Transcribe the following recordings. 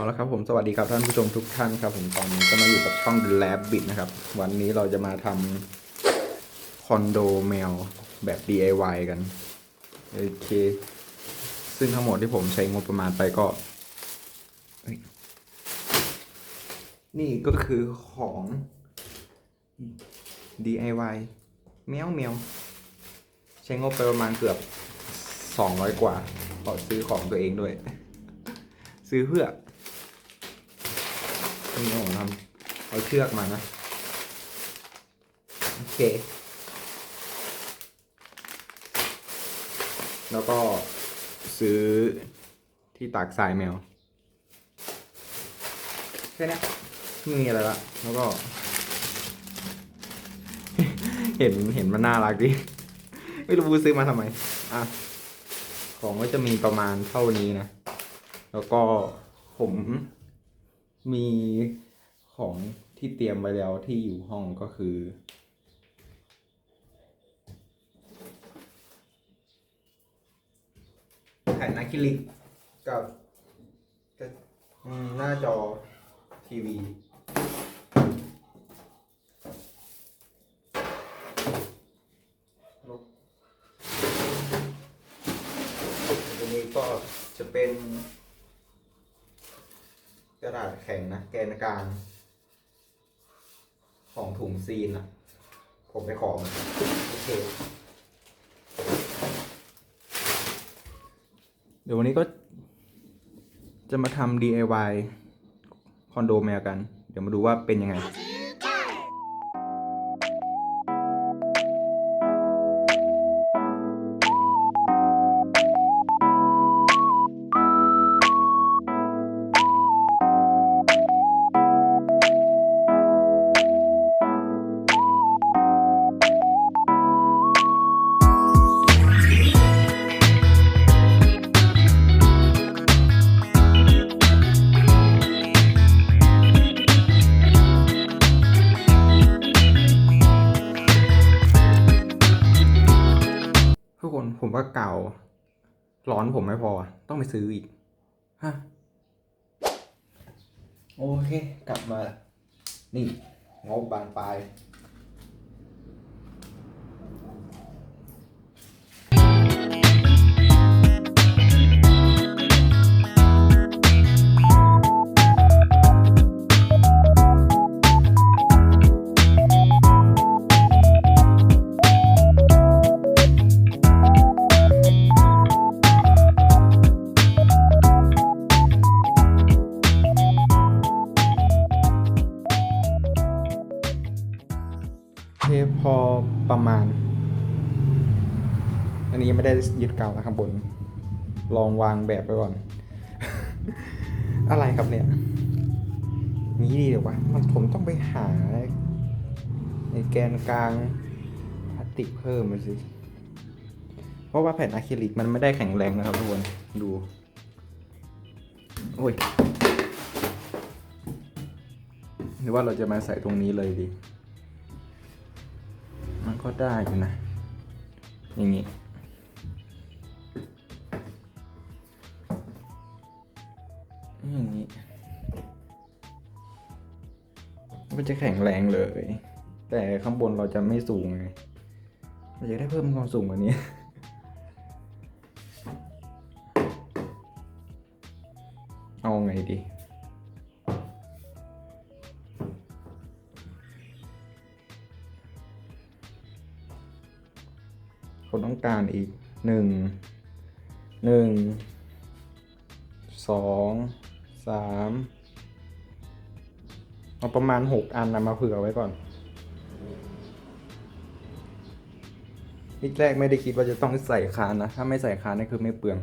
เอาละครับผมสวัสดีครับท่านผู้ชมทุกท่านครับผมตอนนี้ก็มาอยู่กับช่อง The Lab Bit นะครับ วันนี้เราจะมาทำคอนโดแมวแบบ DIY กัน โอเค ซึ่งทั้งหมดที่ผมใช้งบประมาณไปก็ นี่ก็คือของ DIY แมวแมวใช้งบไปประมาณเกือบ 200 กว่าขอซื้อของตัวเองด้วยซื้อเพื่อ นี่ผมทำเอาเชือกมานะ โอเค แล้วก็ซื้อที่ตากทรายแมว แค่นี้ไม่มีอะไรละ แล้วก็ เห็นเห็นมันน่ารักดิ ไม่รู้ซื้อมาทำไม อะ ของก็จะมีประมาณเท่านี้นะ แล้วก็ผม มีของที่เตรียมไว้แล้วที่อยู่ห้องก็คือ แผ่นอะคริลิกกับกับอืมหน้าจอทีวีลบตัวนี้ก็จะเป็น กระดาษแข็งนะ แกนกลาง ของถุงซีนอะผมไปขอมาโอเค เดี๋ยววันนี้ก็ จะมาทำ DIY คอนโดแมวกัน เดี๋ยวมาดูว่าเป็นยังไง ร้อนผมไม่พอ ต้องไปซื้ออีก ฮะ โอเค กลับมา นี่งบบานปลาย ไม่ได้ยึดเกาวนะข้างบน ลองวางแบบไปก่อน อะไรครับเนี่ยนี้ดีเดี๋ยววะมันผมต้องไปหา ในแกนกลางพลาสติกเพิ่มมาสิ เพราะว่าแผ่นอะคริลิกมันไม่ได้แข็งแรงนะครับทุกคน ดู โอ้ย หรือว่าเราจะมาใส่ตรงนี้เลยดี มันก็ได้อยู่นะอย่างนี้ มันจะแข็งแรงเลย แต่ข้างบนเราจะไม่สูงไงเราจะได้เพิ่มความสูงกว่านี้ เอาไงดีเขาต้องการอีกหนึ่งหนึ่งสองสาม เอาประมาณหกอันนะมาเผื่อไว้ก่อนทีแรกไม่ได้คิดว่าจะต้องใส่คานนะ ถ้าไม่ใส่คานนี่คือไม่เปลือง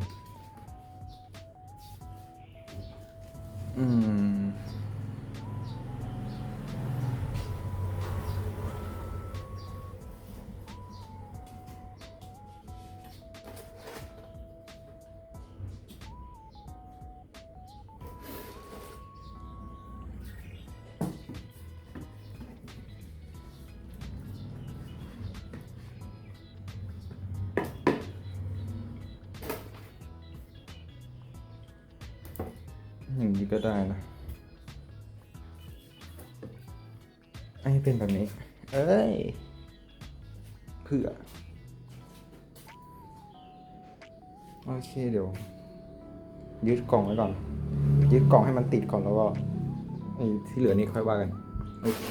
อย่างนี้ก็ได้นะไอ้เป็นแบบนี้ เอ้ยเพื่อ โอเคเดี๋ยว ยึดกล่องไว้ก่อน ยึดกล่องให้มันติดก่อนแล้วก็ไอ้ที่เหลือนี่ค่อยว่ากัน โอเค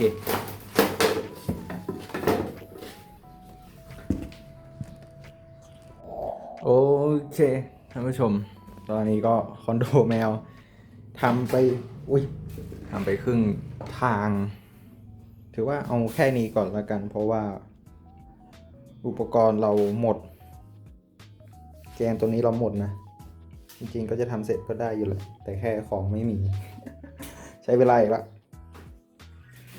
โอเคท่านผู้ชม ตอนนี้ก็คอนโดแมว ทำไป อุ้ยทำไปครึ่งทาง ถือว่าเอาแค่นี้ก่อนละกัน เพราะว่า อุปกรณ์เราหมด แกนตัวนี้เราหมดนะ จริงๆก็จะทำเสร็จก็ได้อยู่แหละ แต่แค่ของไม่มี ใช้เวลาอีกละ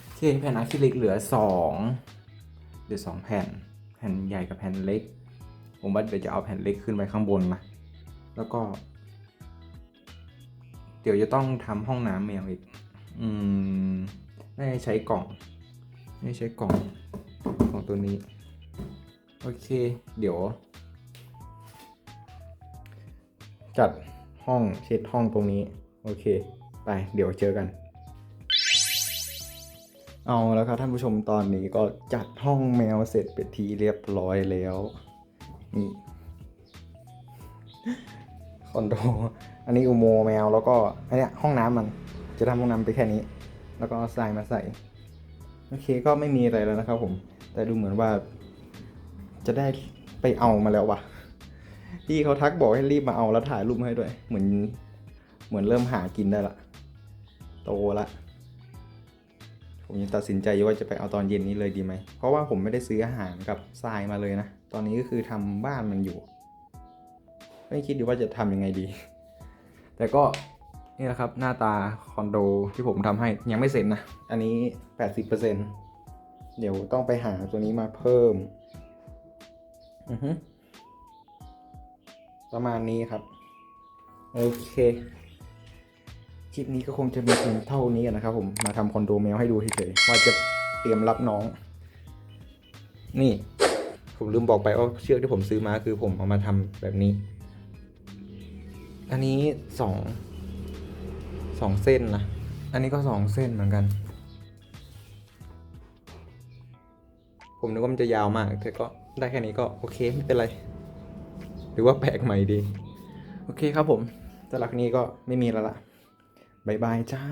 โอเคแผ่นอะคริลิกเหลือสองเหลือสองแผ่น แผ่นใหญ่กับแผ่นเล็ก ผมว่าเดี๋ยวจะเอาแผ่นเล็กขึ้นไปข้างบนนะ แล้วก็ เดี๋ยวจะต้องทำห้องน้ำแมวอีก อืมน่าจะใช้กล่องไม่ใช้กล่องของตัวนี้ โอเค เดี๋ยว จัดห้องเช็ดห้องตรงนี้ โอเค ไป เดี๋ยวเจอกัน เอาแล้วครับท่านผู้ชมตอนนี้ก็จัดห้องแมวเสร็จเป็นทีเรียบร้อยแล้ว นี่ อนโด อันนี้อุโมงแมว แล้วก็อันเนี้ยห้องน้ำมันจะทำห้องน้ำไปแค่นี้ แล้วก็ทรายมาใส่ โอเคก็ไม่มีอะไรแล้วนะครับผม แต่ดูเหมือนว่า จะได้ไปเอามาแล้ววะพี่เขาทักบอกให้รีบมาเอาแล้วถ่ายรูปมาให้ด้วย เหมือน เหมือนเริ่มหากินได้ละ โตละ ผมยังตัดสินใจว่าจะไปเอาตอนเย็นนี้เลยดีไหม เพราะว่าผมไม่ได้ซื้ออาหารกับทรายมาเลยนะ ตอนนี้ก็คือทำบ้านมันอยู่ ไม่คิดอยู่ว่าจะทำยังไงดี แต่ก็นี่แหละครับ หน้าตาคอนโดที่ผมทำให้ยังไม่เสร็จนะ อันนี้ 80%เดี๋ยวต้องไปหาตัวนี้มาเพิ่ม อือฮึประมาณนี้ครับ โอเคคลิปนี้ก็คงจะมีเพียงเท่านี้นะครับผมมาทำคอนโดแมวให้ดูเฉยๆว่าจะเตรียมรับน้อง นี่ ผมลืมบอกไปว่าเชือกที่ผมซื้อมาคือผมเอามาทำแบบนี้ อันนี้สองสองเส้นนะ อันนี้ก็สองเส้นเหมือนกัน ผมนึกว่ามันจะยาวมาก แต่ก็ได้แค่นี้ก็โอเคไม่เป็นไร หรือว่าแปลกใหม่ดี โอเคครับผมสำหรับนี้ก็ไม่มีแล้วล่ะบายบายจ้า